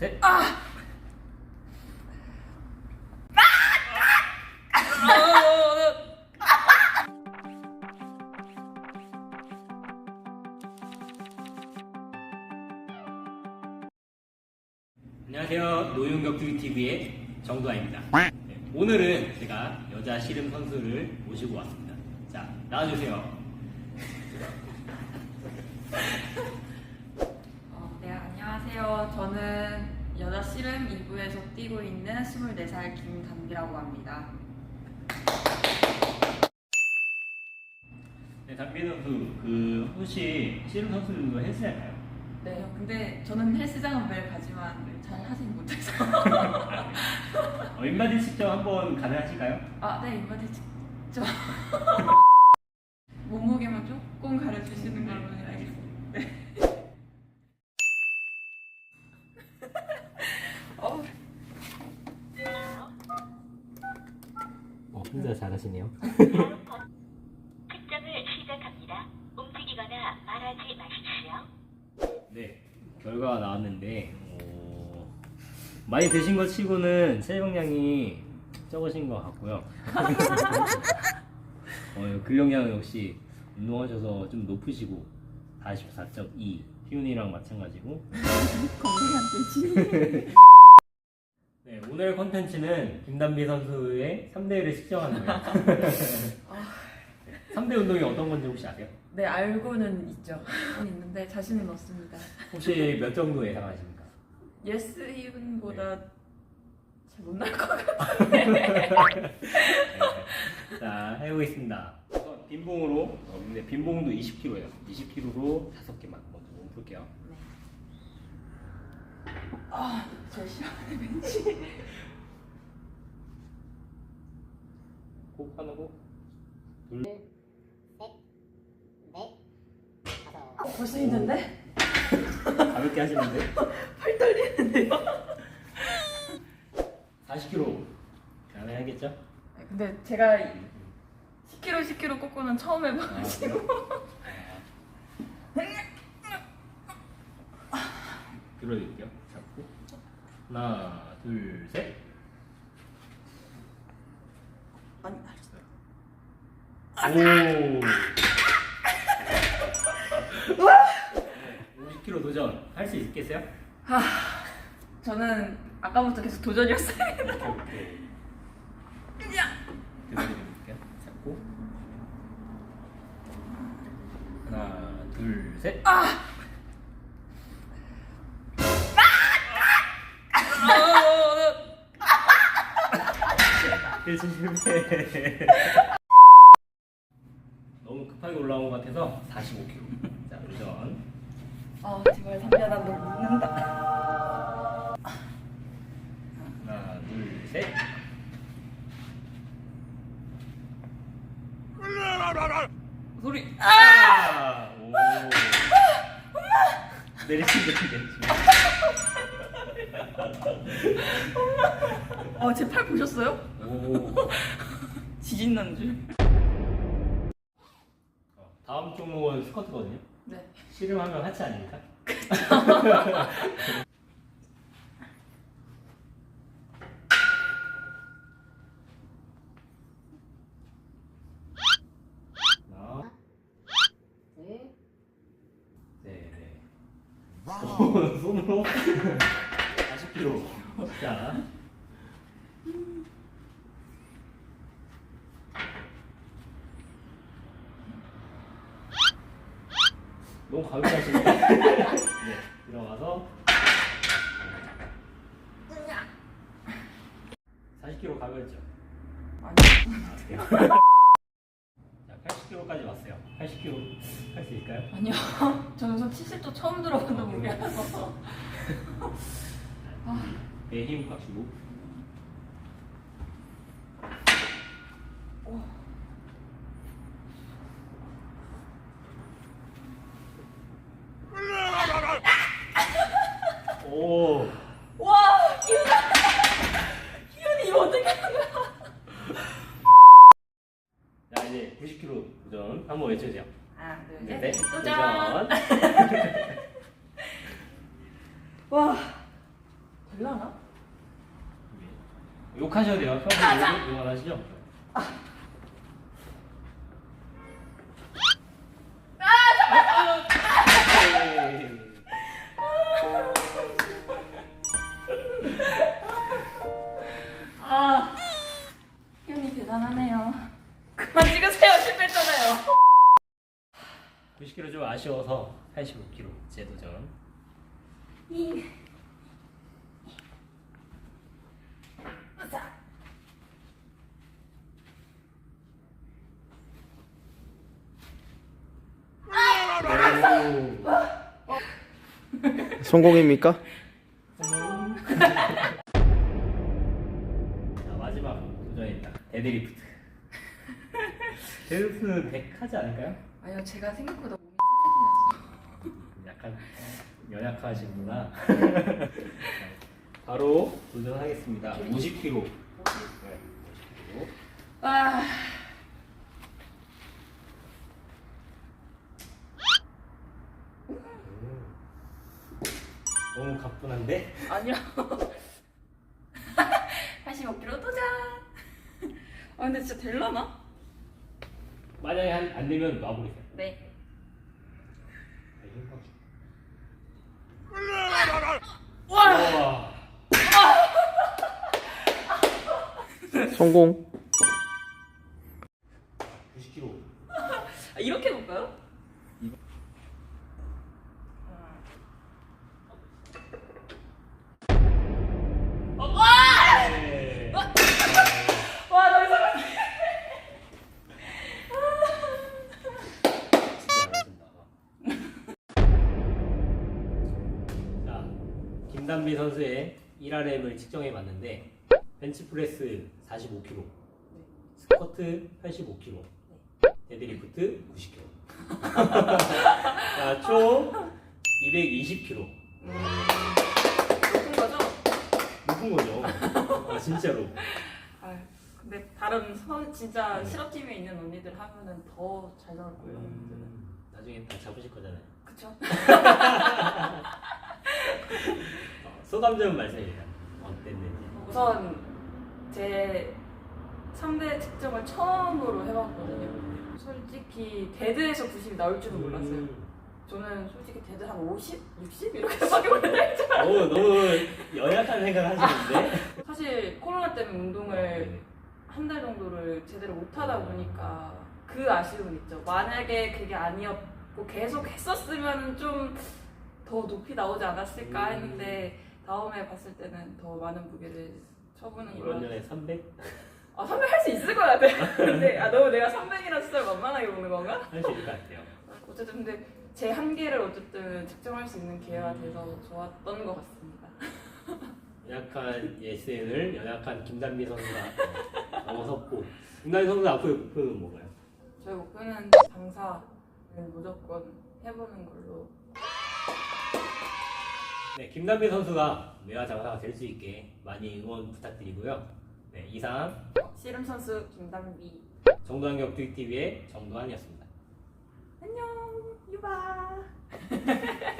셋. 안녕하세요. 노윤격투기 TV의 정도아입니다. 네, 오늘은 제가 여자 씨름 선수를 모시고 왔습니다. 자, 나와주세요. 어, 네, 안녕하세요. 저는 씨름 2부에서 뛰고 있는 24살 김담비라고 합니다. 네, 담비 선수, 그 혹시 씨름 선수도 헬스할까요? 네, 근데 저는 헬스장은 매일 가지만 잘 하진 못해서. 어, 인바디 측정 한번 가능하실까요? 아, 네, 인바디 직접. 몸무게만 조금 가려주시는 걸로 알겠습니다. 네. 혼자 잘하시네요. 측정을 시작합니다. 움직이거나 말하지 마십시오. 네, 결과가 나왔는데 어, 많이 드신 것 치고는 체중량이 적으신 것 같고요. 어, 근력량은 역시 운동하셔서 좀 높으시고 44.2 희훈이랑 마찬가지고 건강이 안 되지. 네, 오늘 컨텐츠는 김단비 선수의 3대1을 측정하는 거예요. 3대 운동이 어떤 건지 혹시 아세요? 네, 알고는 있죠. 있는데 자신은 없습니다. 혹시 몇 정도 예상하십니까? 예스 히븐보다 잘못 나올 것 같아요. 자, 해보겠습니다. 우선 빈봉으로, 어, 근데 빈봉도 20kg예요. 20kg로 5개만 먼저 몸 풀게요. 아, 저 시원해 왠지. 꼭 하고 둘, 어, 벌써 힘든데? 가볍게 하시는데 팔 떨리는데요? 40kg 가능하겠죠? 네, 근데 제가 10kg, 10kg 꺾고는 처음 아, 해봐가지고. 들어드릴게요. 잡고 하나, 둘, 셋. 아니, 알았어요. 오. 50kg 도전 할 수 있겠어요? 저는 아까부터 계속 도전이었어요. 그냥. 들어드릴게요. 잡고 하나, 둘, 셋. 아! 일진 실패. 너무 급하게 올라온 것 같아서 45kg. 자, 도전. 아, 제발 담비야, 나너 믿는다. 하나, 둘, 셋. 소리. 아! 오. 내리신다, 내리신다. 아, 제 팔 보셨어요? 오. 지진 난 줄. 어, 다음 종목은 스쿼트거든요. 네. 씨름하면 하체 아닙니까? 하나, 네, 네. 오, 손으로 40kg. 자. 너무 가볍게 하시는데? 네, 들어가서 40kg 가볍죠? 아니. 아, 그래요? 자, 80kg까지 왔어요. 80kg 할 수 있을까요? 아니요. 저는 우선 70도 처음 들어보는 무게라서. 배에 힘 빡시고. 오. 와, 기훈아! 기훈이 이거 어떻게 하는 거야? 자, 이제 90kg 도전 한번 외쳐주세요. 하나, 둘, 네, 셋. 네. 도전! 와, 욕하셔도 돼요. 평소에 욕, 욕안 하시죠? 아, 형님 대단하네요. 그만 찍으세요. 실패했잖아요. 90kg 좀 아쉬워서 85kg 재도전. 이. 자. 성공입니까? 자, 마지막 도전입니다. 데드리프트. 데드리프트는 100 하지 않을까요? 아니요, 제가 생각보다 몸이 쓰레기라서. 약간 연약하시구나. 자, 바로 도전하겠습니다. 50kg. 네, 50kg. 아, 가뿐한데? 아니요. 85kg 도전. 아, 근데 진짜 될라나? 만약에 한, 안 되면 놔버리세요. 네. 와. 성공. 90kg. 아, 이렇게 해볼까요? 김단비 선수의 1RM을 측정해 봤는데 벤치프레스 45kg, 스쿼트 85kg, 데드리프트 90kg. 자, 총 220kg. 높은 거죠? 높은 거죠. 아, 진짜로. 아, 근데 다른 선 진짜 실업팀에 있는 언니들 하면은 더 잘 나올 거예요. 음, 나중에 다 잡으실 거잖아요. 그쵸? 어, 소감 좀 말씀해 주세요. 어땠는지. 우선 제 3대 측정을 처음으로 해봤거든요. 솔직히 데드에서 90이 나올 줄은 몰랐어요. 음. 저는 솔직히 데드 한 50? 60? 이렇게밖에 못할 줄 알았어요. 너무 연약한 생각 하시는데. 사실 코로나 때문에 운동을 네. 한달 정도를 제대로 못 하다 보니까 그 아쉬움은 있죠. 만약에 그게 아니었고 계속 했었으면 좀 더 높이 나오지 않았을까 음. 했는데 다음에 봤을 때는 더 많은 무게를 쳐보는 이번. 년에 300 아, 300 할 수 있을 것 같아. 근데 아, 너무 내가 300이라는 숫자를 만만하게 보는 건가? 할 수 있을 것 같아요. 어쨌든 근데 제 한계를 어쨌든 측정할 수 있는 기회가 돼서 좋았던 것 같습니다. 연약한 예스엔을 연약한 김단비 선수가 넘어섰고 김단비 선수 앞으로의 목표는 뭔가요? 저희 목표는 장사를 무조건 해보는 걸로. 네, 김단비 선수가 매화 장사가 될 수 있게 많이 응원 부탁드리고요. 네, 이상 씨름 선수 김담비. 정도환 격투기 TV의 정도환이었습니다. 안녕, 유바.